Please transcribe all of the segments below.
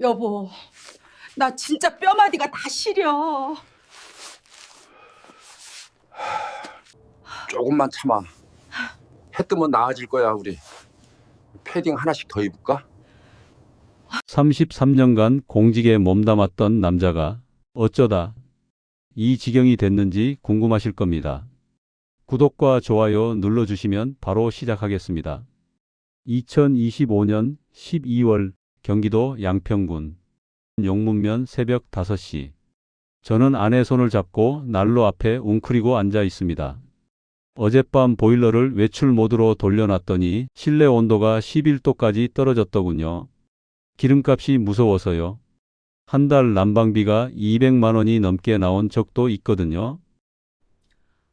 여보, 나 진짜 뼈마디가 다 시려. 조금만 참아. 해 뜨면 나아질 거야 우리. 패딩 하나씩 더 입을까? 33년간 공직에 몸담았던 남자가 어쩌다 이 지경이 됐는지 궁금하실 겁니다. 구독과 좋아요 눌러주시면 바로 시작하겠습니다. 2025년 12월 경기도 양평군 용문면 새벽 5시 저는 아내 손을 잡고 난로 앞에 웅크리고 앉아 있습니다. 어젯밤 보일러를 외출 모드로 돌려놨더니 실내 온도가 11도까지 떨어졌더군요. 기름값이 무서워서요. 한 달 난방비가 200만 원이 넘게 나온 적도 있거든요.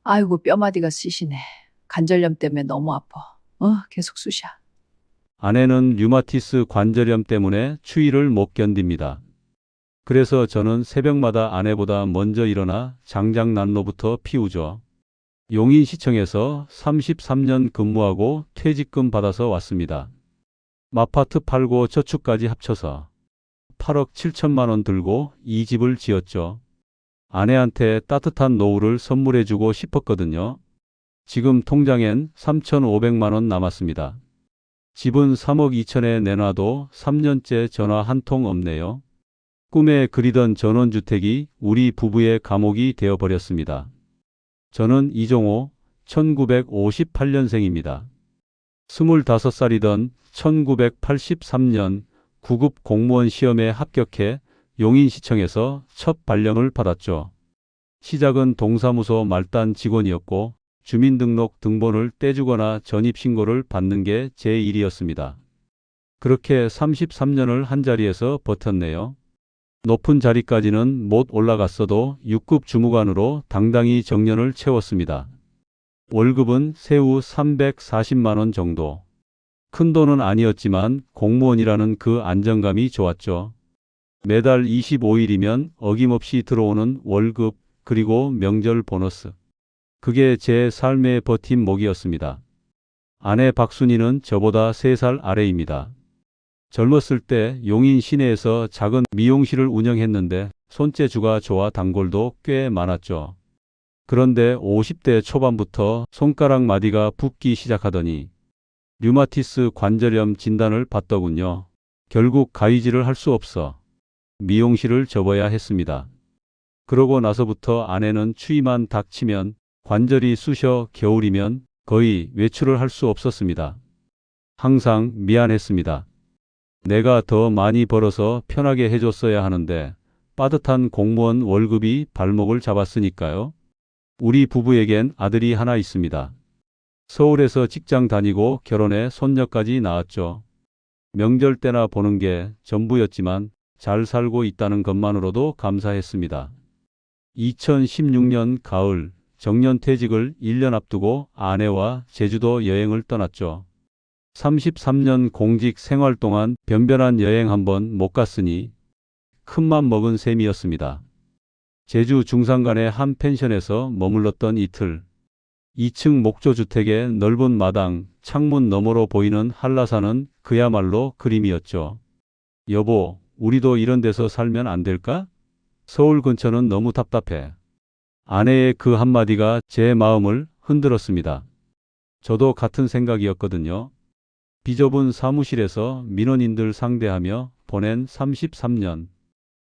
아이고 뼈마디가 쑤시네. 관절염 때문에 너무 아파. 어, 계속 쑤셔. 아내는 류마티스 관절염 때문에 추위를 못 견딥니다. 그래서 저는 새벽마다 아내보다 먼저 일어나 장장난로부터 피우죠. 용인시청에서 33년 근무하고 퇴직금 받아서 왔습니다. 마파트 팔고 저축까지 합쳐서 8억 7천만 원 들고 이 집을 지었죠. 아내한테 따뜻한 노후를 선물해주고 싶었거든요. 지금 통장엔 3,500만 원 남았습니다. 집은 3억 2천에 내놔도 3년째 전화 한 통 없네요. 꿈에 그리던 전원주택이 우리 부부의 감옥이 되어버렸습니다. 저는 이종호 1958년생입니다. 25살이던 1983년 9급 공무원 시험에 합격해 용인시청에서 첫 발령을 받았죠. 시작은 동사무소 말단 직원이었고 주민등록 등본을 떼주거나 전입신고를 받는 게 제 일이었습니다. 그렇게 33년을 한 자리에서 버텼네요. 높은 자리까지는 못 올라갔어도 6급 주무관으로 당당히 정년을 채웠습니다. 월급은 세후 340만 원 정도. 큰 돈은 아니었지만 공무원이라는 그 안정감이 좋았죠. 매달 25일이면 어김없이 들어오는 월급 그리고 명절 보너스. 그게 제 삶의 버팀목이었습니다. 아내 박순희는 저보다 3살 아래입니다. 젊었을 때 용인 시내에서 작은 미용실을 운영했는데 손재주가 좋아 단골도 꽤 많았죠. 그런데 50대 초반부터 손가락 마디가 붓기 시작하더니 류마티스 관절염 진단을 받더군요. 결국 가위질을 할 수 없어 미용실을 접어야 했습니다. 그러고 나서부터 아내는 추위만 닥치면 관절이 쑤셔 겨울이면 거의 외출을 할 수 없었습니다. 항상 미안했습니다. 내가 더 많이 벌어서 편하게 해줬어야 하는데 빠듯한 공무원 월급이 발목을 잡았으니까요. 우리 부부에겐 아들이 하나 있습니다. 서울에서 직장 다니고 결혼해 손녀까지 낳았죠. 명절 때나 보는 게 전부였지만 잘 살고 있다는 것만으로도 감사했습니다. 2016년 가을 정년 퇴직을 1년 앞두고 아내와 제주도 여행을 떠났죠. 33년 공직 생활 동안 변변한 여행 한 번 못 갔으니 큰맘 먹은 셈이었습니다. 제주 중산간의 한 펜션에서 머물렀던 이틀. 2층 목조주택의 넓은 마당, 창문 너머로 보이는 한라산은 그야말로 그림이었죠. 여보, 우리도 이런 데서 살면 안 될까? 서울 근처는 너무 답답해. 아내의 그 한마디가 제 마음을 흔들었습니다. 저도 같은 생각이었거든요. 비좁은 사무실에서 민원인들 상대하며 보낸 33년.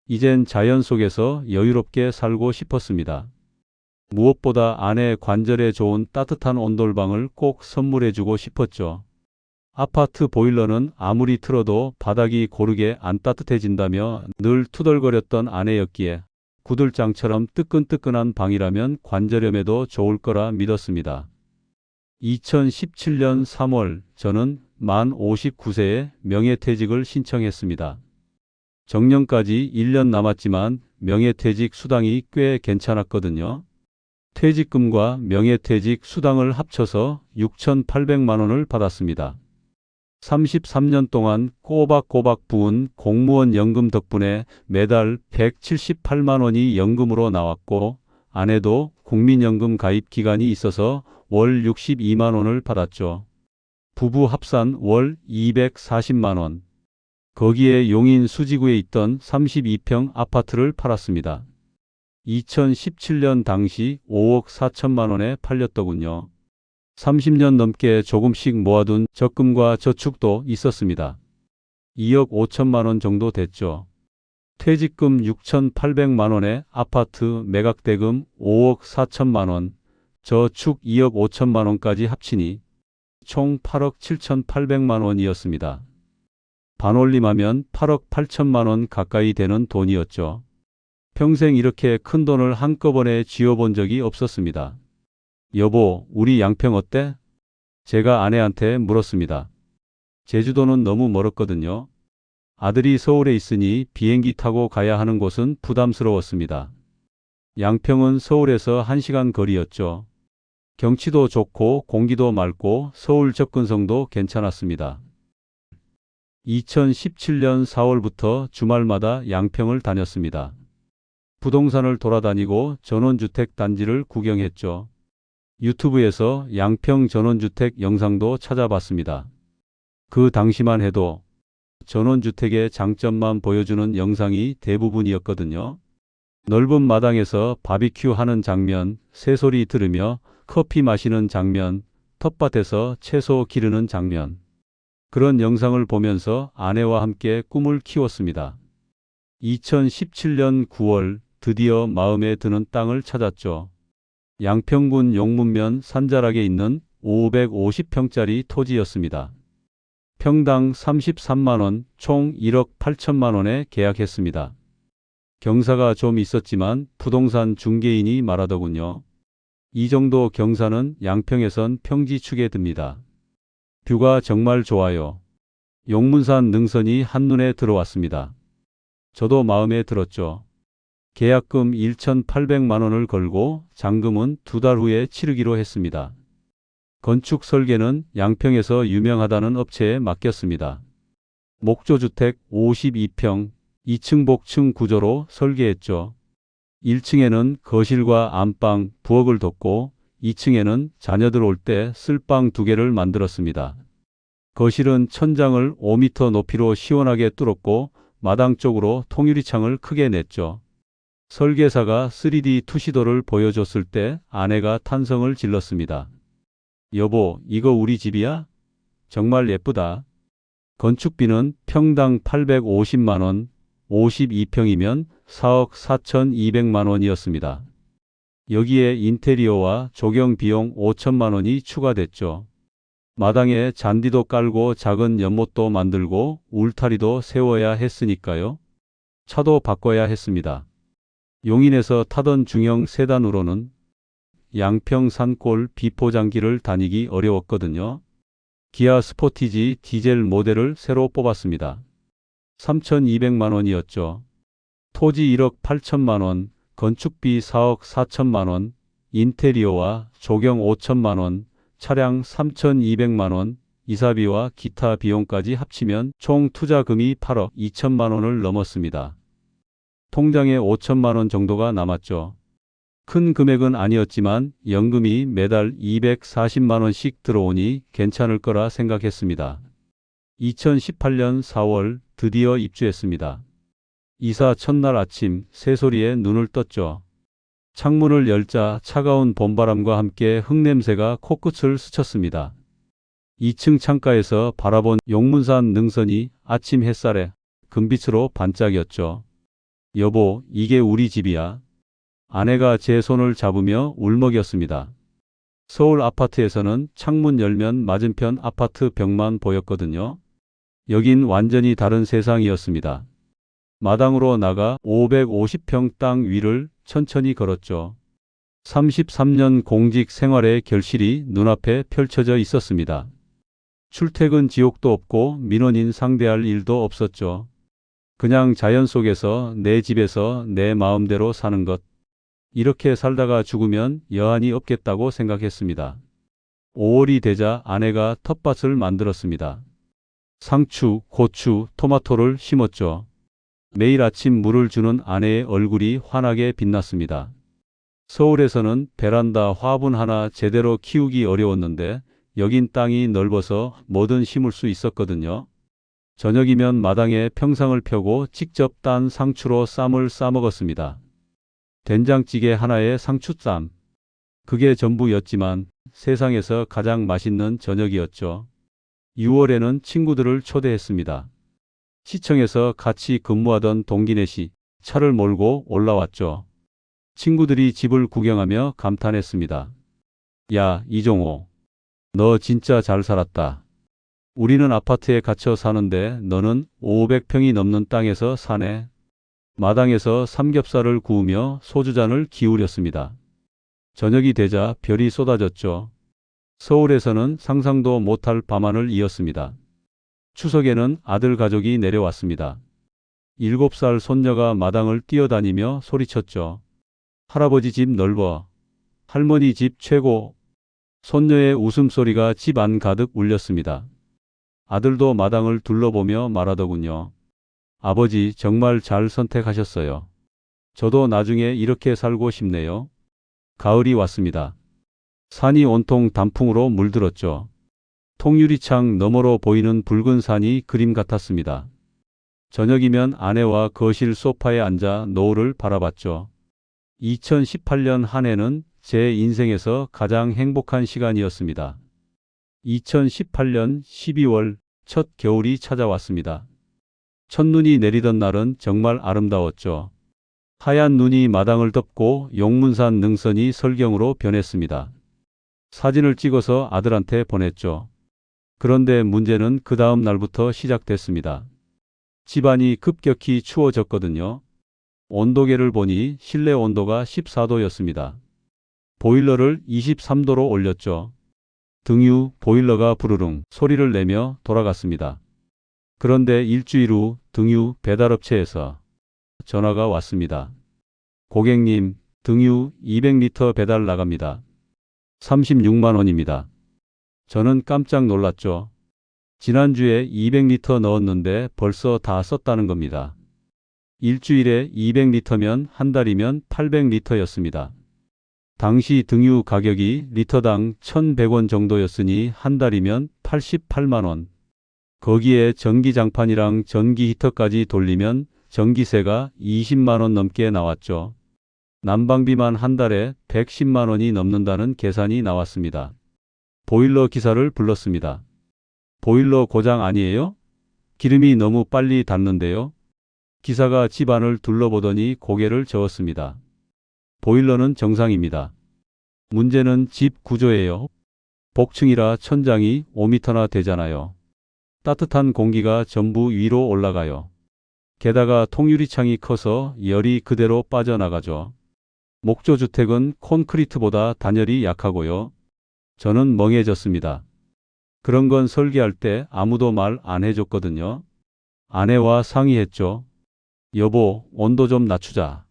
이젠 자연 속에서 여유롭게 살고 싶었습니다. 무엇보다 아내 관절에 좋은 따뜻한 온돌방을 꼭 선물해주고 싶었죠. 아파트 보일러는 아무리 틀어도 바닥이 고르게 안 따뜻해진다며 늘 투덜거렸던 아내였기에 구들장처럼 뜨끈뜨끈한 방이라면 관절염에도 좋을 거라 믿었습니다. 2017년 3월 저는 만 59세에 명예퇴직을 신청했습니다. 정년까지 1년 남았지만 명예퇴직 수당이 꽤 괜찮았거든요. 퇴직금과 명예퇴직 수당을 합쳐서 6,800만 원을 받았습니다. 33년 동안 꼬박꼬박 부은 공무원 연금 덕분에 매달 178만 원이 연금으로 나왔고 아내도 국민연금 가입 기간이 있어서 월 62만 원을 받았죠. 부부 합산 월 240만 원. 거기에 용인 수지구에 있던 32평 아파트를 팔았습니다. 2017년 당시 5억 4천만 원에 팔렸더군요. 30년 넘게 조금씩 모아둔 적금과 저축도 있었습니다. 2억 5천만 원 정도 됐죠. 퇴직금 6,800만 원에 아파트 매각대금 5억 4천만 원, 저축 2억 5천만 원까지 합치니 총 8억 7,800만 원이었습니다. 반올림하면 8억 8천만 원 가까이 되는 돈이었죠. 평생 이렇게 큰 돈을 한꺼번에 쥐어본 적이 없었습니다. 여보, 우리 양평 어때? 제가 아내한테 물었습니다. 제주도는 너무 멀었거든요. 아들이 서울에 있으니 비행기 타고 가야 하는 곳은 부담스러웠습니다. 양평은 서울에서 1시간 거리였죠. 경치도 좋고 공기도 맑고 서울 접근성도 괜찮았습니다. 2017년 4월부터 주말마다 양평을 다녔습니다. 부동산을 돌아다니고 전원주택 단지를 구경했죠. 유튜브에서 양평 전원주택 영상도 찾아봤습니다. 그 당시만 해도 전원주택의 장점만 보여주는 영상이 대부분이었거든요. 넓은 마당에서 바비큐 하는 장면, 새소리 들으며 커피 마시는 장면, 텃밭에서 채소 기르는 장면. 그런 영상을 보면서 아내와 함께 꿈을 키웠습니다. 2017년 9월 드디어 마음에 드는 땅을 찾았죠. 양평군 용문면 산자락에 있는 550평짜리 토지였습니다. 평당 33만원, 총 1억 8천만 원에 계약했습니다. 경사가 좀 있었지만 부동산 중개인이 말하더군요. 이 정도 경사는 양평에선 평지축에 듭니다. 뷰가 정말 좋아요. 용문산 능선이 한눈에 들어왔습니다. 저도 마음에 들었죠. 계약금 1,800만 원을 걸고 잔금은 두 달 후에 치르기로 했습니다. 건축 설계는 양평에서 유명하다는 업체에 맡겼습니다. 목조주택 52평, 2층 복층 구조로 설계했죠. 1층에는 거실과 안방, 부엌을 뒀고 2층에는 자녀들 올 때 쓸 방 두 개를 만들었습니다. 거실은 천장을 5m 높이로 시원하게 뚫었고 마당 쪽으로 통유리창을 크게 냈죠. 설계사가 3D 투시도를 보여줬을 때 아내가 탄성을 질렀습니다. 여보, 이거 우리 집이야? 정말 예쁘다. 건축비는 평당 850만원, 52평이면 4억 4,200만 원이었습니다. 여기에 인테리어와 조경 비용 5천만 원이 추가됐죠. 마당에 잔디도 깔고 작은 연못도 만들고 울타리도 세워야 했으니까요. 차도 바꿔야 했습니다. 용인에서 타던 중형 세단으로는 양평 산골 비포장기를 다니기 어려웠거든요. 기아 스포티지 디젤 모델을 새로 뽑았습니다. 3,200만 원이었죠. 토지 1억 8천만 원, 건축비 4억 4천만 원, 인테리어와 조경 5천만 원, 차량 3,200만 원, 이사비와 기타 비용까지 합치면 총 투자금이 8억 2천만 원을 넘었습니다. 통장에 5천만 원 정도가 남았죠. 큰 금액은 아니었지만 연금이 매달 240만 원씩 들어오니 괜찮을 거라 생각했습니다. 2018년 4월 드디어 입주했습니다. 이사 첫날 아침 새소리에 눈을 떴죠. 창문을 열자 차가운 봄바람과 함께 흙냄새가 코끝을 스쳤습니다. 2층 창가에서 바라본 용문산 능선이 아침 햇살에 금빛으로 반짝였죠. 여보, 이게 우리 집이야. 아내가 제 손을 잡으며 울먹였습니다. 서울 아파트에서는 창문 열면 맞은편 아파트 벽만 보였거든요. 여긴 완전히 다른 세상이었습니다. 마당으로 나가 550평 땅 위를 천천히 걸었죠. 33년 공직 생활의 결실이 눈앞에 펼쳐져 있었습니다. 출퇴근 지옥도 없고 민원인 상대할 일도 없었죠. 그냥 자연 속에서 내 집에서 내 마음대로 사는 것. 이렇게 살다가 죽으면 여한이 없겠다고 생각했습니다. 5월이 되자 아내가 텃밭을 만들었습니다. 상추, 고추, 토마토를 심었죠. 매일 아침 물을 주는 아내의 얼굴이 환하게 빛났습니다. 서울에서는 베란다 화분 하나 제대로 키우기 어려웠는데 여긴 땅이 넓어서 뭐든 심을 수 있었거든요. 저녁이면 마당에 평상을 펴고 직접 딴 상추로 쌈을 싸먹었습니다. 된장찌개 하나에 상추쌈. 그게 전부였지만 세상에서 가장 맛있는 저녁이었죠. 6월에는 친구들을 초대했습니다. 시청에서 같이 근무하던 동기네 씨 차를 몰고 올라왔죠. 친구들이 집을 구경하며 감탄했습니다. 야, 이종호. 너 진짜 잘 살았다. 우리는 아파트에 갇혀 사는데 너는 500평이 넘는 땅에서 사네. 마당에서 삼겹살을 구우며 소주잔을 기울였습니다. 저녁이 되자 별이 쏟아졌죠. 서울에서는 상상도 못할 밤하늘 이었습니다. 추석에는 아들 가족이 내려왔습니다. 일곱 살 손녀가 마당을 뛰어다니며 소리쳤죠. 할아버지 집 넓어. 할머니 집 최고. 손녀의 웃음소리가 집 안 가득 울렸습니다. 아들도 마당을 둘러보며 말하더군요. 아버지 정말 잘 선택하셨어요. 저도 나중에 이렇게 살고 싶네요. 가을이 왔습니다. 산이 온통 단풍으로 물들었죠. 통유리창 너머로 보이는 붉은 산이 그림 같았습니다. 저녁이면 아내와 거실 소파에 앉아 노을을 바라봤죠. 2018년 한 해는 제 인생에서 가장 행복한 시간이었습니다. 2018년 12월 첫 겨울이 찾아왔습니다. 첫눈이 내리던 날은 정말 아름다웠죠. 하얀 눈이 마당을 덮고 용문산 능선이 설경으로 변했습니다. 사진을 찍어서 아들한테 보냈죠. 그런데 문제는 그 다음 날부터 시작됐습니다. 집안이 급격히 추워졌거든요. 온도계를 보니 실내 온도가 14도였습니다. 보일러를 23도로 올렸죠. 등유 보일러가 부르릉 소리를 내며 돌아갔습니다. 그런데 일주일 후 등유 배달업체에서 전화가 왔습니다. 고객님, 등유 200리터 배달 나갑니다. 36만 원입니다. 저는 깜짝 놀랐죠. 지난주에 200리터 넣었는데 벌써 다 썼다는 겁니다. 일주일에 200리터면 한 달이면 800리터였습니다. 당시 등유 가격이 리터당 1,100원 정도였으니 한 달이면 88만 원. 거기에 전기장판이랑 전기 히터까지 돌리면 전기세가 20만 원 넘게 나왔죠. 난방비만 한 달에 110만 원이 넘는다는 계산이 나왔습니다. 보일러 기사를 불렀습니다. 보일러 고장 아니에요? 기름이 너무 빨리 닳는데요? 기사가 집안을 둘러보더니 고개를 저었습니다. 보일러는 정상입니다. 문제는 집 구조예요. 복층이라 천장이 5미터나 되잖아요. 따뜻한 공기가 전부 위로 올라가요. 게다가 통유리창이 커서 열이 그대로 빠져나가죠. 목조주택은 콘크리트보다 단열이 약하고요. 저는 멍해졌습니다. 그런 건 설계할 때 아무도 말 안 해줬거든요. 아내와 상의했죠. 여보, 온도 좀 낮추자.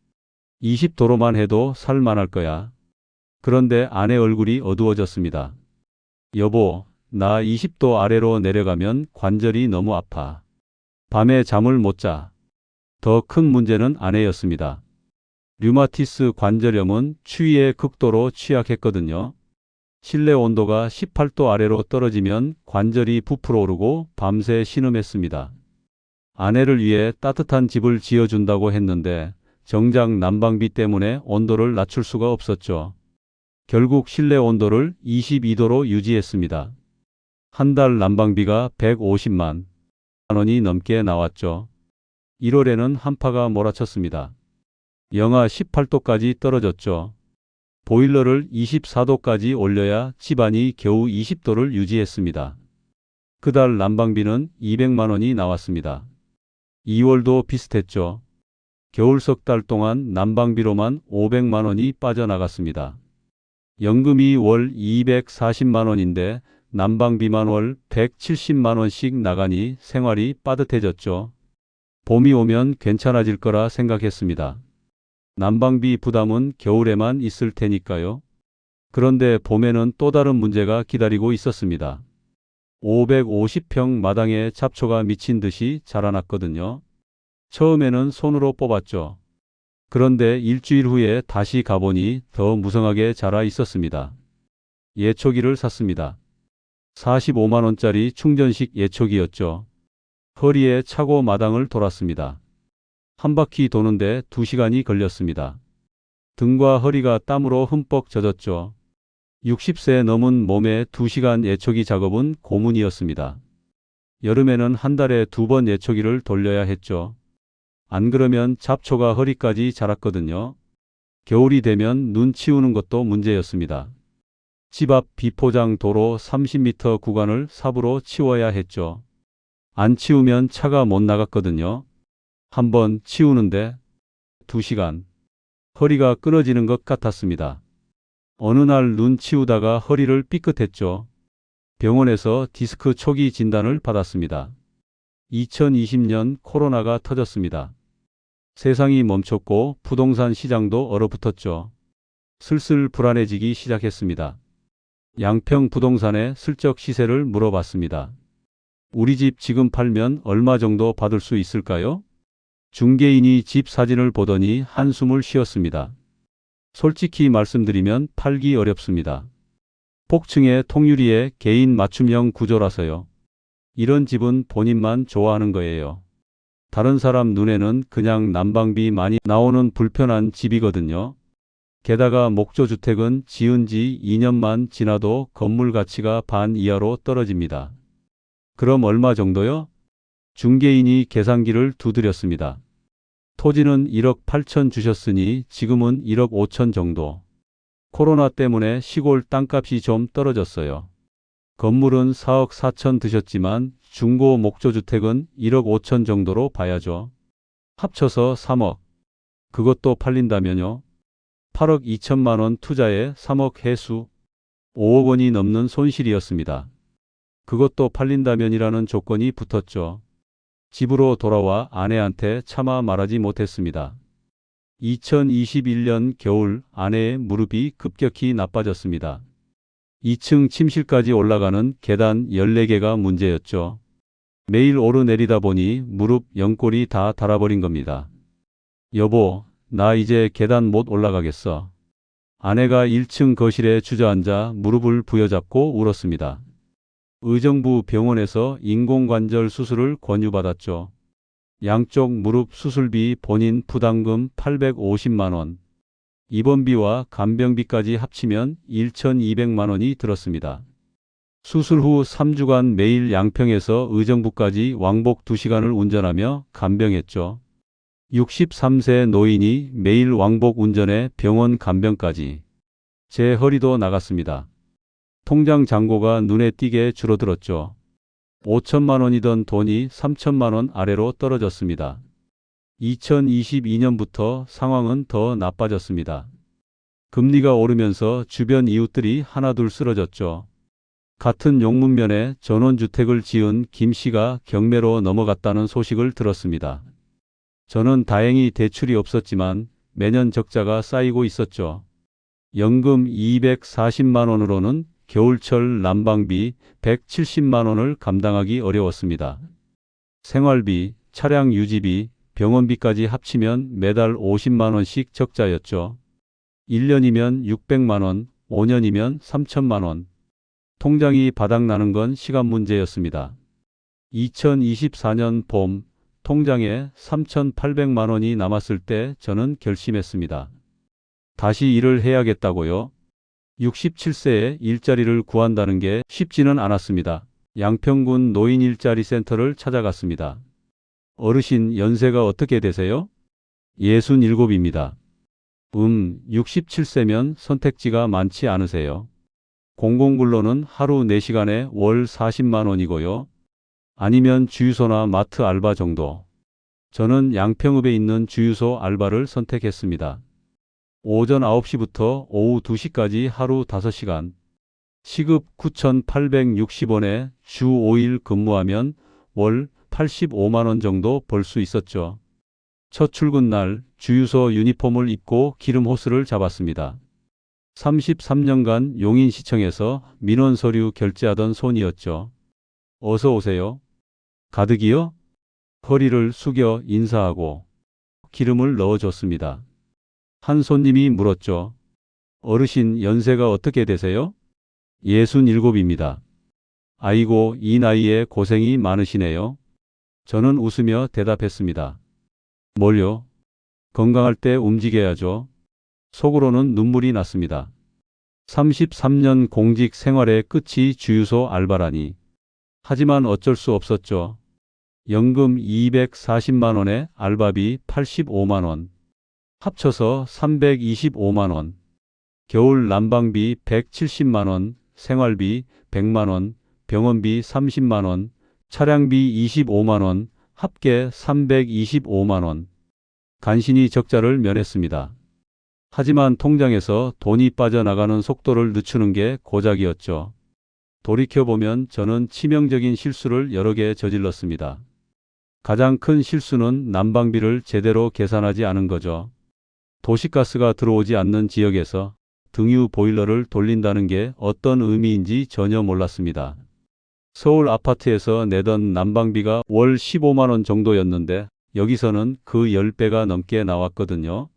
20도로만 해도 살만할 거야. 그런데 아내 얼굴이 어두워졌습니다. 여보, 나 20도 아래로 내려가면 관절이 너무 아파. 밤에 잠을 못 자. 더 큰 문제는 아내였습니다. 류마티스 관절염은 추위에 극도로 취약했거든요. 실내 온도가 18도 아래로 떨어지면 관절이 부풀어 오르고 밤새 신음했습니다. 아내를 위해 따뜻한 집을 지어준다고 했는데 정작 난방비 때문에 온도를 낮출 수가 없었죠. 결국 실내 온도를 22도로 유지했습니다. 한 달 난방비가 150만 원이 넘게 나왔죠. 1월에는 한파가 몰아쳤습니다. 영하 18도까지 떨어졌죠. 보일러를 24도까지 올려야 집안이 겨우 20도를 유지했습니다. 그달 난방비는 200만 원이 나왔습니다. 2월도 비슷했죠. 겨울 석 달 동안 난방비로만 500만 원이 빠져나갔습니다. 연금이 월 240만 원인데 난방비만 월 170만 원씩 나가니 생활이 빠듯해졌죠. 봄이 오면 괜찮아질 거라 생각했습니다. 난방비 부담은 겨울에만 있을 테니까요. 그런데 봄에는 또 다른 문제가 기다리고 있었습니다. 550평 마당에 잡초가 미친 듯이 자라났거든요. 처음에는 손으로 뽑았죠. 그런데 일주일 후에 다시 가보니 더 무성하게 자라 있었습니다. 예초기를 샀습니다. 45만원짜리 충전식 예초기였죠. 허리에 차고 마당을 돌았습니다. 한 바퀴 도는데 두 시간이 걸렸습니다. 등과 허리가 땀으로 흠뻑 젖었죠. 60세 넘은 몸에 두 시간 예초기 작업은 고문이었습니다. 여름에는 한 달에 두 번 예초기를 돌려야 했죠. 안 그러면 잡초가 허리까지 자랐거든요. 겨울이 되면 눈 치우는 것도 문제였습니다. 집 앞 비포장 도로 30m 구간을 삽으로 치워야 했죠. 안 치우면 차가 못 나갔거든요. 한번 치우는데 두 시간. 허리가 끊어지는 것 같았습니다. 어느 날 눈 치우다가 허리를 삐끗했죠. 병원에서 디스크 초기 진단을 받았습니다. 2020년 코로나가 터졌습니다. 세상이 멈췄고 부동산 시장도 얼어붙었죠. 슬슬 불안해지기 시작했습니다. 양평 부동산에 슬쩍 시세를 물어봤습니다. 우리 집 지금 팔면 얼마 정도 받을 수 있을까요? 중개인이 집 사진을 보더니 한숨을 쉬었습니다. 솔직히 말씀드리면 팔기 어렵습니다. 폭층의 통유리에 개인 맞춤형 구조라서요. 이런 집은 본인만 좋아하는 거예요. 다른 사람 눈에는 그냥 난방비 많이 나오는 불편한 집이거든요. 게다가 목조주택은 지은 지 2년만 지나도 건물 가치가 반 이하로 떨어집니다. 그럼 얼마 정도요? 중개인이 계산기를 두드렸습니다. 토지는 1억 8천 주셨으니 지금은 1억 5천 정도. 코로나 때문에 시골 땅값이 좀 떨어졌어요. 건물은 4억 4천 드셨지만 중고 목조주택은 1억 5천 정도로 봐야죠. 합쳐서 3억. 그것도 팔린다면요. 8억 2천만 원 투자에 3억 해수. 5억 원이 넘는 손실이었습니다. 그것도 팔린다면이라는 조건이 붙었죠. 집으로 돌아와 아내한테 차마 말하지 못했습니다. 2021년 겨울 아내의 무릎이 급격히 나빠졌습니다. 2층 침실까지 올라가는 계단 14개가 문제였죠. 매일 오르내리다 보니 무릎 연골이 다 닳아버린 겁니다. 여보, 나 이제 계단 못 올라가겠어. 아내가 1층 거실에 주저앉아 무릎을 부여잡고 울었습니다. 의정부 병원에서 인공관절 수술을 권유받았죠. 양쪽 무릎 수술비 본인 부담금 850만 원, 입원비와 간병비까지 합치면 1,200만 원이 들었습니다. 수술 후 3주간 매일 양평에서 의정부까지 왕복 2시간을 운전하며 간병했죠. 63세 노인이 매일 왕복 운전해 병원 간병까지. 제 허리도 나갔습니다. 통장 잔고가 눈에 띄게 줄어들었죠. 5천만 원이던 돈이 3천만 원 아래로 떨어졌습니다. 2022년부터 상황은 더 나빠졌습니다. 금리가 오르면서 주변 이웃들이 하나둘 쓰러졌죠. 같은 용문면에 전원주택을 지은 김 씨가 경매로 넘어갔다는 소식을 들었습니다. 저는 다행히 대출이 없었지만 매년 적자가 쌓이고 있었죠. 연금 240만 원으로는 겨울철 난방비 170만 원을 감당하기 어려웠습니다. 생활비, 차량 유지비, 병원비까지 합치면 매달 50만 원씩 적자였죠. 1년이면 600만 원, 5년이면 3천만 원. 통장이 바닥나는 건 시간 문제였습니다. 2024년 봄 통장에 3,800만 원이 남았을 때 저는 결심했습니다. 다시 일을 해야겠다고요. 67세에 일자리를 구한다는 게 쉽지는 않았습니다. 양평군 노인 일자리 센터를 찾아갔습니다. 어르신 연세가 어떻게 되세요? 67입니다. 음, 67세면 선택지가 많지 않으세요. 공공근로는 하루 4시간에 월 40만 원이고요. 아니면 주유소나 마트 알바 정도. 저는 양평읍에 있는 주유소 알바를 선택했습니다. 오전 9시부터 오후 2시까지 하루 5시간. 시급 9,860원에 주 5일 근무하면 월 85만 원 정도 벌 수 있었죠. 첫 출근 날 주유소 유니폼을 입고 기름 호스를 잡았습니다. 33년간 용인시청에서 민원 서류 결제하던 손이었죠. 어서 오세요. 가득이요? 허리를 숙여 인사하고 기름을 넣어줬습니다. 한 손님이 물었죠. 어르신 연세가 어떻게 되세요? 67입니다. 아이고, 이 나이에 고생이 많으시네요. 저는 웃으며 대답했습니다. 뭘요? 건강할 때 움직여야죠. 속으로는 눈물이 났습니다. 33년 공직 생활의 끝이 주유소 알바라니. 하지만 어쩔 수 없었죠. 연금 240만 원에 알바비 85만 원. 합쳐서 325만 원. 겨울 난방비 170만 원, 생활비 100만 원, 병원비 30만 원, 차량비 25만 원, 합계 325만 원. 간신히 적자를 면했습니다. 하지만 통장에서 돈이 빠져나가는 속도를 늦추는 게 고작이었죠. 돌이켜보면 저는 치명적인 실수를 여러 개 저질렀습니다. 가장 큰 실수는 난방비를 제대로 계산하지 않은 거죠. 도시가스가 들어오지 않는 지역에서 등유 보일러를 돌린다는 게 어떤 의미인지 전혀 몰랐습니다. 서울 아파트에서 내던 난방비가 월 15만 원 정도였는데 여기서는 그 10배가 넘게 나왔거든요.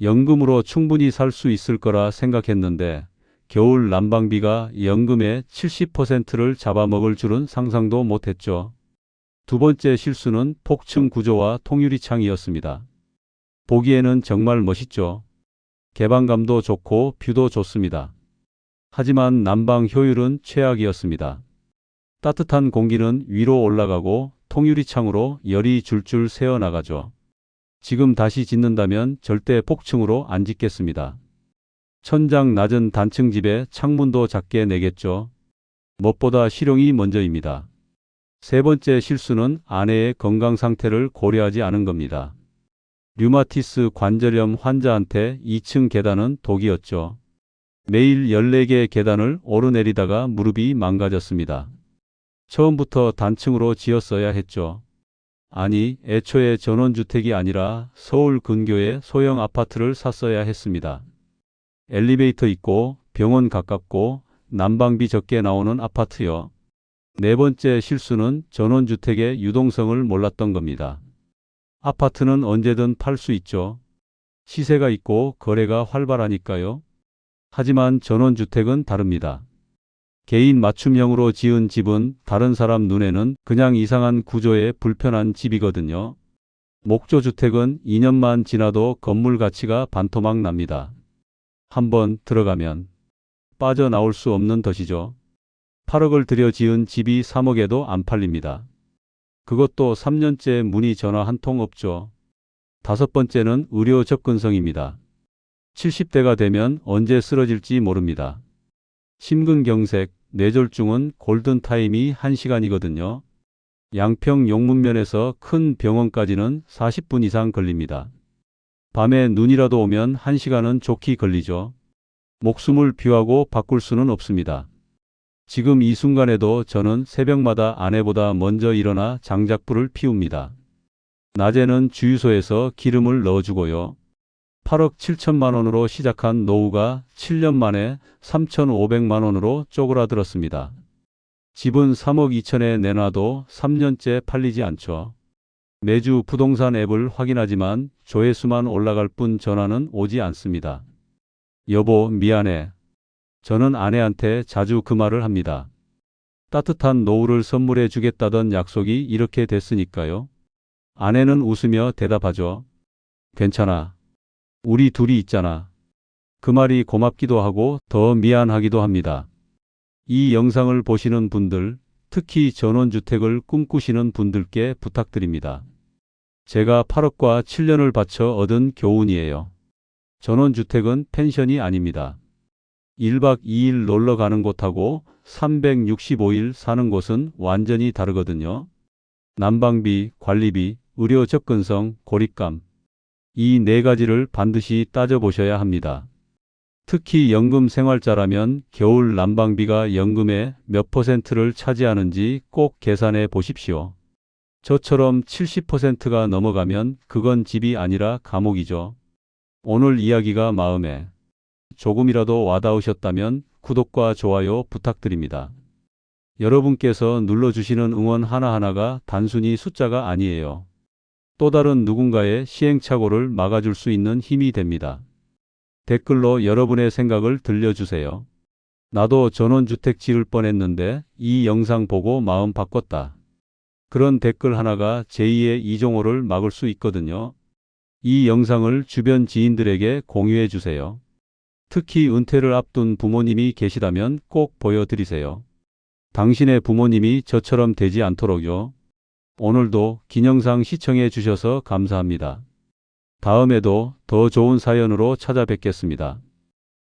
연금으로 충분히 살 수 있을 거라 생각했는데 겨울 난방비가 연금의 70%를 잡아먹을 줄은 상상도 못했죠. 두 번째 실수는 폭층 구조와 통유리 창이었습니다. 보기에는 정말 멋있죠. 개방감도 좋고 뷰도 좋습니다. 하지만 난방 효율은 최악이었습니다. 따뜻한 공기는 위로 올라가고 통유리창으로 열이 줄줄 새어나가죠. 지금 다시 짓는다면 절대 폭층으로 안 짓겠습니다. 천장 낮은 단층 집에 창문도 작게 내겠죠. 무엇보다 실용이 먼저입니다. 세 번째 실수는 아내의 건강 상태를 고려하지 않은 겁니다. 류마티스 관절염 환자한테 2층 계단은 독이었죠. 매일 14개의 계단을 오르내리다가 무릎이 망가졌습니다. 처음부터 단층으로 지었어야 했죠. 아니, 애초에 전원주택이 아니라 서울 근교의 소형 아파트를 샀어야 했습니다. 엘리베이터 있고 병원 가깝고 난방비 적게 나오는 아파트요. 네 번째 실수는 전원주택의 유동성을 몰랐던 겁니다. 아파트는 언제든 팔 수 있죠. 시세가 있고 거래가 활발하니까요. 하지만 전원주택은 다릅니다. 개인 맞춤형으로 지은 집은 다른 사람 눈에는 그냥 이상한 구조의 불편한 집이거든요. 목조주택은 2년만 지나도 건물 가치가 반토막 납니다. 한번 들어가면 빠져나올 수 없는 덫이죠. 8억을 들여 지은 집이 3억에도 안 팔립니다. 그것도 3년째 문의 전화 한 통 없죠. 다섯 번째는 의료 접근성입니다. 70대가 되면 언제 쓰러질지 모릅니다. 심근경색, 뇌졸중은 골든타임이 1시간이거든요. 양평 용문면에서 큰 병원까지는 40분 이상 걸립니다. 밤에 눈이라도 오면 1시간은 좋게 걸리죠. 목숨을 비하고 바꿀 수는 없습니다. 지금 이 순간에도 저는 새벽마다 아내보다 먼저 일어나 장작불을 피웁니다. 낮에는 주유소에서 기름을 넣어주고요. 8억 7천만 원으로 시작한 노후가 7년 만에 3,500만 원으로 쪼그라들었습니다. 집은 3억 2천에 내놔도 3년째 팔리지 않죠. 매주 부동산 앱을 확인하지만 조회수만 올라갈 뿐 전화는 오지 않습니다. 여보, 미안해. 저는 아내한테 자주 그 말을 합니다. 따뜻한 노후를 선물해 주겠다던 약속이 이렇게 됐으니까요. 아내는 웃으며 대답하죠. 괜찮아. 우리 둘이 있잖아. 그 말이 고맙기도 하고 더 미안하기도 합니다. 이 영상을 보시는 분들, 특히 전원주택을 꿈꾸시는 분들께 부탁드립니다. 제가 8억과 7년을 바쳐 얻은 교훈이에요. 전원주택은 펜션이 아닙니다. 1박 2일 놀러 가는 곳하고 365일 사는 곳은 완전히 다르거든요. 난방비, 관리비, 의료 접근성, 고립감. 이 네 가지를 반드시 따져보셔야 합니다. 특히 연금 생활자라면 겨울 난방비가 연금의 몇 퍼센트를 차지하는지 꼭 계산해 보십시오. 저처럼 70%가 넘어가면 그건 집이 아니라 감옥이죠. 오늘 이야기가 마음에 조금이라도 와닿으셨다면 구독과 좋아요 부탁드립니다. 여러분께서 눌러주시는 응원 하나하나가 단순히 숫자가 아니에요. 또 다른 누군가의 시행착오를 막아줄 수 있는 힘이 됩니다. 댓글로 여러분의 생각을 들려주세요. 나도 전원주택 지을 뻔했는데 이 영상 보고 마음 바꿨다. 그런 댓글 하나가 제2의 이종호를 막을 수 있거든요. 이 영상을 주변 지인들에게 공유해 주세요. 특히 은퇴를 앞둔 부모님이 계시다면 꼭 보여드리세요. 당신의 부모님이 저처럼 되지 않도록요. 오늘도 긴 영상 시청해 주셔서 감사합니다. 다음에도 더 좋은 사연으로 찾아뵙겠습니다.